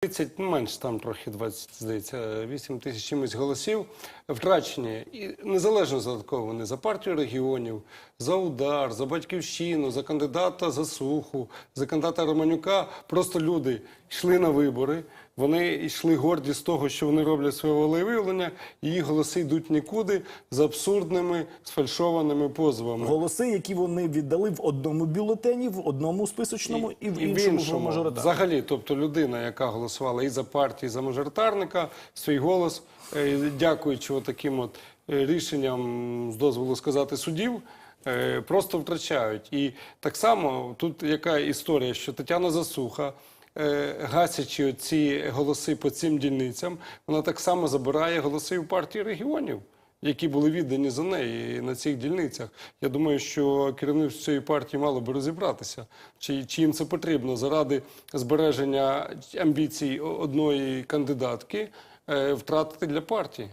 30, ну менш там трохи 20, здається, 8 тисяч чимось голосів втрачені. І незалежно додатково вони за партію регіонів, за удар, за батьківщину, за кандидата за суху, за кандидата Романюка. Просто люди йшли на вибори. Вони йшли горді з того, що вони роблять своє волевиявлення, і їх голоси йдуть нікуди з абсурдними сфальшованими позовами. Голоси, які вони віддали в одному бюлетені, в одному списочному і, в іншому, в мажоритарному. Взагалі, тобто людина, яка голосувала і за партію, і за мажоритарника, свій голос, е, дякуючи таким от е, рішенням, з дозволу сказати, судів, е, просто втрачають. І так само тут яка історія, що Тетяна Засуха. Гасячи ці голоси по цим дільницям, вона так само забирає голоси у партії регіонів, які були віддані за неї на цих дільницях. Я думаю, що керівництво цієї партії мало би розібратися, чи, чи їм це потрібно заради збереження амбіцій одної кандидатки е, втратити для партії.